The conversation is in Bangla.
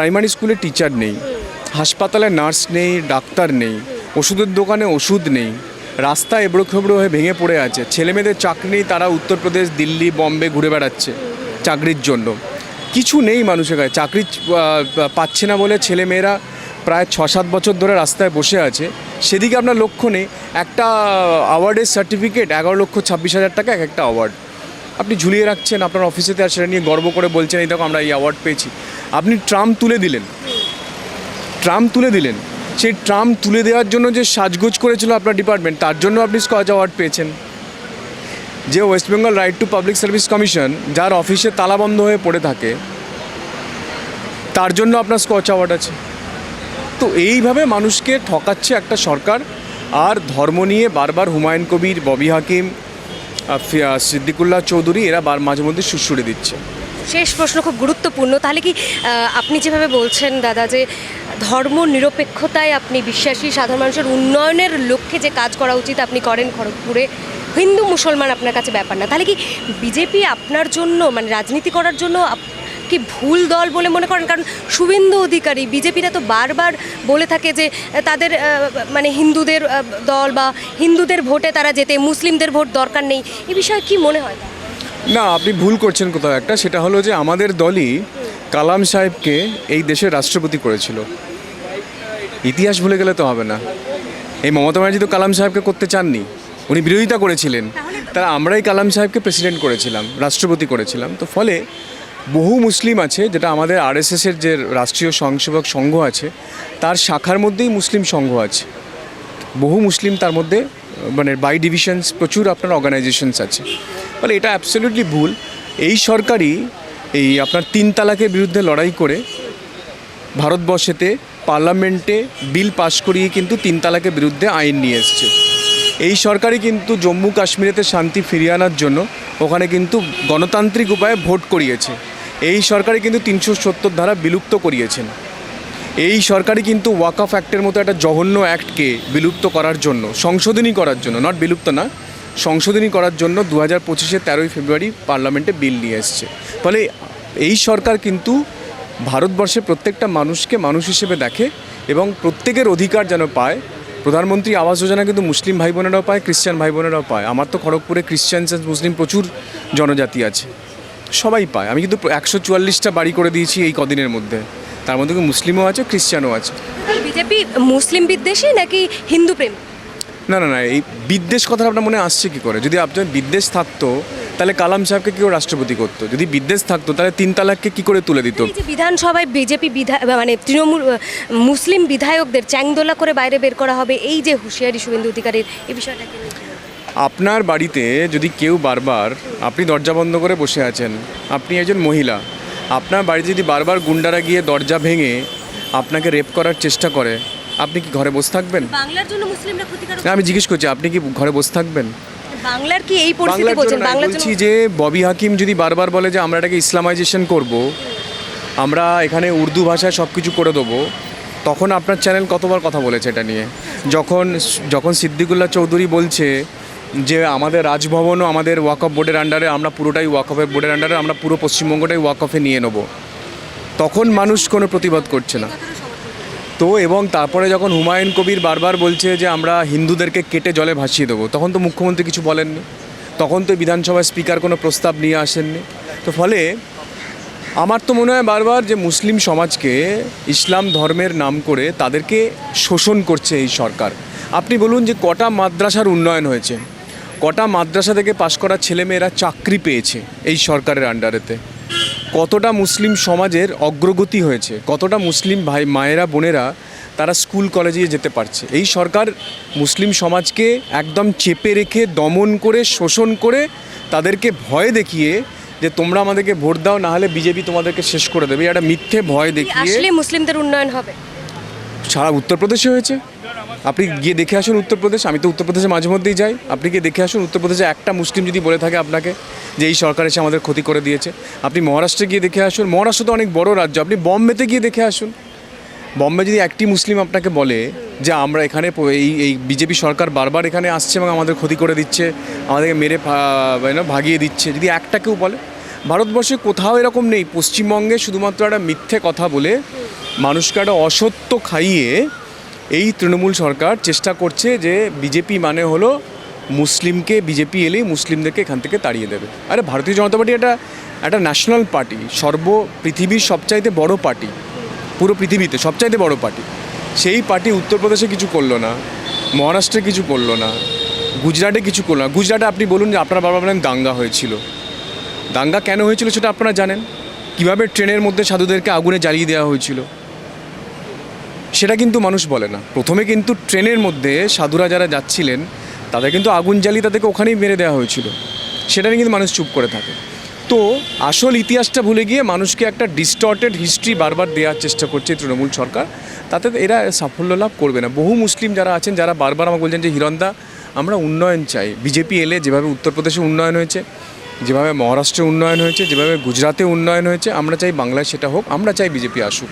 প্রাইমারি স্কুলে টিচার নেই, হাসপাতালে নার্স নেই, ডাক্তার নেই, ওষুধের দোকানে ওষুধ নেই রাস্তা এবড়ো খেবড়ো হয়ে ভেঙে পড়ে আছে। ছেলেমেয়েদের চাকরি নেই, তারা উত্তরপ্রদেশ, দিল্লি, বম্বে ঘুরে বেড়াচ্ছে চাকরির জন্য। কিছু নেই মানুষের কাছে, চাকরি পাচ্ছে না বলে ছেলেমেয়েরা প্রায় ছ সাত বছর ধরে রাস্তায় বসে আছে। সেদিকে আপনার লক্ষ্য নেই, একটা অ্যাওয়ার্ডের সার্টিফিকেট, এগারো লক্ষ ছাব্বিশ হাজার টাকা এক একটা অ্যাওয়ার্ড। আপনি ঝুলিয়ে রাখছেন, আপনার অফিসেতে আর সেটা নিয়ে গর্ব করে বলছেন, এই দেখো আমরা এই অ্যাওয়ার্ড পেয়েছি। আপনি ট্রাম তুলে দিলেন। ট্রাম তুলে দিলেন। সেই ট্রাম তুলে দেওয়ার জন্য যে সাজগোজ করেছিল আপনার ডিপার্টমেন্ট তার জন্য আপনি স্কচ অ্যাওয়ার্ড পেয়েছেন। যে west Bengal right to public service commission যার অফিসে তালাবন্ধ হয়ে পড়ে থাকে, তার জন্য আপনার স্কচ অ্যাওয়ার্ড আছে। তো এইভাবে মানুষকে ঠকাচ্ছে একটা সরকার, আর ধর্ম নিয়ে বারবার হুমায়ুন কবির, ববি হাকিম সিদ্দিকুল্লাহ চৌধুরী এরা বার মাঝে মধ্যে সুড়সুড়ে দিচ্ছে। শেষ প্রশ্ন খুব গুরুত্বপূর্ণ। তাহলে কি আপনি যেভাবে বলছেন দাদা যে ধর্ম নিরপেক্ষতায় আপনি বিশ্বাসী, সাধারণ মানুষের উন্নয়নের লক্ষ্যে যে কাজ করা উচিত আপনি করেন খড়গপুরে, হিন্দু মুসলমান আপনার কাছে ব্যাপার না। তাহলে কি বিজেপি আপনার জন্য মানে রাজনীতি করার জন্য কি ভুল দল বলে মনে করেন? কারণ শুভেন্দু অধিকারী, বিজেপিরা তো বারবার বলে থাকে যে তাদের মানে হিন্দুদের দল বা হিন্দুদের ভোটে তারা যেতে, মুসলিমদের ভোট দরকার নেই। এ বিষয়ে কি মনে হয়? না, আপনি ভুল করছেন কোথাও একটা। সেটা হলো যে আমাদের দলই কালাম সাহেবকে এই দেশের রাষ্ট্রপতি করেছিল। ইতিহাস ভুলে গেলে তো হবে না। এই মমতা ব্যানার্জি তো কালাম সাহেবকে করতে চাননি। উনি বিরোধিতা করেছিলেন। তারা আমরাই কালাম সাহেবকে প্রেসিডেন্ট করেছিলাম, রাষ্ট্রপতি করেছিলাম। তো ফলে বহু মুসলিম আছে, যেটা আমাদের আরএসএসের যে রাষ্ট্রীয় স্বয়ংসেবক সংঘ আছে, তার শাখার মধ্যেই মুসলিম সংঘ আছে। বহু মুসলিম তার মধ্যে মানে বাই ডিভিশনস প্রচুর আপনার অর্গানাইজেশনস আছে। ফলে এটা অ্যাবসলিউটলি ভুল। এই সরকারই এই আপনার তিন তালাকের বিরুদ্ধে লড়াই করে ভারতবর্ষেতে পার্লামেন্টে বিল পাশ করিয়ে কিন্তু তিন তালাকের বিরুদ্ধে আইন নিয়ে এসছে। এই সরকারই কিন্তু জম্মু কাশ্মীরেতে শান্তি ফিরিয়ে আনার জন্য ওখানে কিন্তু গণতান্ত্রিক উপায়ে ভোট করিয়েছে। এই সরকারই কিন্তু তিনশো সত্তর ধারা বিলুপ্ত করিয়েছেন। এই সরকারই কিন্তু ওয়াকাফ অ্যাক্টের মতো একটা জঘন্য অ্যাক্টকে বিলুপ্ত করার জন্য, সংশোধনী করার জন্য নট বিলুপ্ত না সংশোধনী করার জন্য দু হাজার পঁচিশে তেরোই ফেব্রুয়ারি পার্লামেন্টে বিল নিয়ে এসছে। ফলে এই সরকার কিন্তু ভারতবর্ষে প্রত্যেকটা মানুষকে মানুষ হিসেবে দেখে এবং প্রত্যেকের অধিকার যেন পায়। প্রধানমন্ত্রী আবাস যোজনা কিন্তু মুসলিম ভাই বোনেরাও পায়, খ্রিস্টান ভাই বোনেরাও পায়। আমার তো খড়গপুরে খ্রিস্টান মুসলিম প্রচুর জনজাতি আছে। সবাই পায়। আমি কিন্তু একশো চুয়াল্লিশটা বাড়ি করে দিয়েছি এই কদিনের মধ্যে। তার মধ্যে মুসলিমও আছে, খ্রিস্টানও আছে। বিজেপি মুসলিম বিদ্বেষী নাকি হিন্দু প্রেম? না না না এই বিদ্বেষ কথাটা আপনার মনে আসছে কি করে? যদি আপনার বিদ্বেষ থাকতো তাহলে কালাম সাহেবকে কী করে রাষ্ট্রপতি করতো? যদি বিদ্বেষ থাকতো তাহলে তিন তালাককে কী করে তুলে দিত? বিধানসভায় বিজেপি বিধায়ক মানে তৃণমূল মুসলিম বিধায়কদের চ্যাংদোলা করে বাইরে বের করা হবে এই যে হুঁশিয়ারি শুভেন্দু অধিকারীর এই বিষয়টা আপনার বাড়িতে যদি কেউ বারবার আপনি দরজা বন্ধ করে বসে আছেন আপনি একজন মহিলা আপনার বাড়িতে যদি বারবার গুন্ডারা গিয়ে দরজা ভেঙে আপনাকে রেপ করার চেষ্টা করে আপনি কি ঘরে বসে থাকবেন? বাংলার জন্য মুসলিমরা ক্ষতিকারক না আমি জিজ্ঞেস করছি আপনি কি ঘরে বসে থাকবেন? বাংলার কি এই পরিস্থিতি বলছেন? বাংলার বলছি যে ববি হাকিম যদি বারবার বলে যে আমরা এটাকে ইসলামাইজেশন করব আমরা এখানে উর্দু ভাষায় সব কিছু করে দেবো তখন আপনার চ্যানেল কতবার কথা বলেছে এটা নিয়ে? যখন যখন সিদ্দিকুল্লাহ চৌধুরী বলছে যে আমাদের রাজভবনও আমাদের ওয়াকফ বোর্ডের আন্ডারে আমরা পুরোটাই ওয়াকফের বোর্ডের আন্ডারে আমরা পুরো পশ্চিমবঙ্গটাই ওয়াকফে নিয়ে নেব তখন মানুষ কোনো প্রতিবাদ করছে না। তো এবং তারপরে যখন হুমায়ুন কবির বারবার বলছে যে আমরা হিন্দুদেরকে কেটে জলে ভাসিয়ে দেবো, তখন তো মুখ্যমন্ত্রী কিছু বলেননি। তখন তো বিধানসভায় স্পিকার কোনো প্রস্তাব নিয়ে আসেননি। তো ফলে আমার তো মনে হয় বারবার যে মুসলিম সমাজকে ইসলাম ধর্মের নাম করে তাদেরকে শোষণ করছে এই সরকার। আপনি বলুন যে কটা মাদ্রাসার উন্নয়ন হয়েছে, কটা মাদ্রাসা থেকে পাশ করা ছেলেমেয়েরা চাকরি পেয়েছে এই সরকারের আন্ডারেতে কতটা মুসলিম সমাজের অগ্রগতি হয়েছে কতটা মুসলিম ভাই মায়েরা বোনেরা তারা স্কুল কলেজে যেতে পারছে? এই সরকার মুসলিম সমাজকে একদম চেপে রেখে দমন করে শোষণ করে তাদেরকে ভয় দেখিয়ে যে তোমরা আমাদেরকে ভোট দাও না হলে বিজেপি তোমাদেরকে শেষ করে দেবে। একটা মিথ্যে ভয় দেখিয়ে আসলে মুসলিমদের উন্নয়ন হবে? সারা উত্তরপ্রদেশে হয়েছে। আপনি গিয়ে দেখে আসুন উত্তরপ্রদেশ আমি তো উত্তরপ্রদেশে মাঝে মধ্যেই যাই। আপনি গিয়ে দেখে আসুন উত্তরপ্রদেশে একটা মুসলিম যদি বলে থাকে আপনাকে যে এই সরকার এসে আমাদের ক্ষতি করে দিয়েছে। আপনি মহারাষ্ট্রে গিয়ে দেখে আসুন। মহারাষ্ট্র তো অনেক বড় রাজ্য। আপনি বম্বেতে গিয়ে দেখে আসুন। বম্বে যদি একটি মুসলিম আপনাকে বলে যে আমরা এখানে এই এই বিজেপি সরকার বারবার এখানে আসছে এবং আমাদের ক্ষতি করে দিচ্ছে, আমাদেরকে মেরে ভাগিয়ে দিচ্ছে, যদি একটা কেউ বলে। ভারতবর্ষে কোথাও এরকম নেই। পশ্চিমবঙ্গে শুধুমাত্র একটা মিথ্যে কথা বলে মানুষকে একটা অসত্য খাইয়ে এই তৃণমূল সরকার চেষ্টা করছে যে বিজেপি মানে হলো মুসলিমকে, বিজেপি এলেই মুসলিমদেরকে এখান থেকে তাড়িয়ে দেবে। আরে ভারতীয় জনতা পার্টি একটা একটা ন্যাশনাল পার্টি সর্ব পৃথিবীর সবচাইতে বড় পার্টি, পুরো পৃথিবীতে সবচাইতে বড় পার্টি। সেই পার্টি উত্তরপ্রদেশে কিছু করল না, মহারাষ্ট্রে কিছু করল না, গুজরাটে কিছু করল না। গুজরাটে আপনি বলুন যে আপনার বাবা বলেন দাঙ্গা হয়েছিল। দাঙ্গা কেন হয়েছিল সেটা আপনারা জানেন? কীভাবে ট্রেনের মধ্যে সাধুদেরকে আগুনে জ্বালিয়ে দেওয়া হয়েছিল? সেটা কিন্তু মানুষ বলে না। প্রথমে কিন্তু ট্রেনের মধ্যে সাধুরা যারা যাচ্ছিলেন তাদের কিন্তু আগুন জ্বালিয়ে তাদেরকে ওখানেই মেরে দেওয়া হয়েছিল। সেটা নিয়ে কিন্তু মানুষ চুপ করে থাকে। তো আসল ইতিহাসটা ভুলে গিয়ে মানুষকে একটা ডিস্টর্টেড হিস্ট্রি বারবার দেওয়ার চেষ্টা করছে তৃণমূল সরকার। তাতে এরা সাফল্য লাভ করবে না। বহু মুসলিম যারা আছেন, যারা বারবার আমাকে বলছেন যে হিরন্দা আমরা উন্নয়ন চাই। বিজেপি এলে যেভাবে উত্তরপ্রদেশে উন্নয়ন হয়েছে, যেভাবে মহারাষ্ট্রে উন্নয়ন হয়েছে, যেভাবে গুজরাতে উন্নয়ন হয়েছে, আমরা চাই বাংলায় সেটা হোক, আমরা চাই বিজেপি আসুক।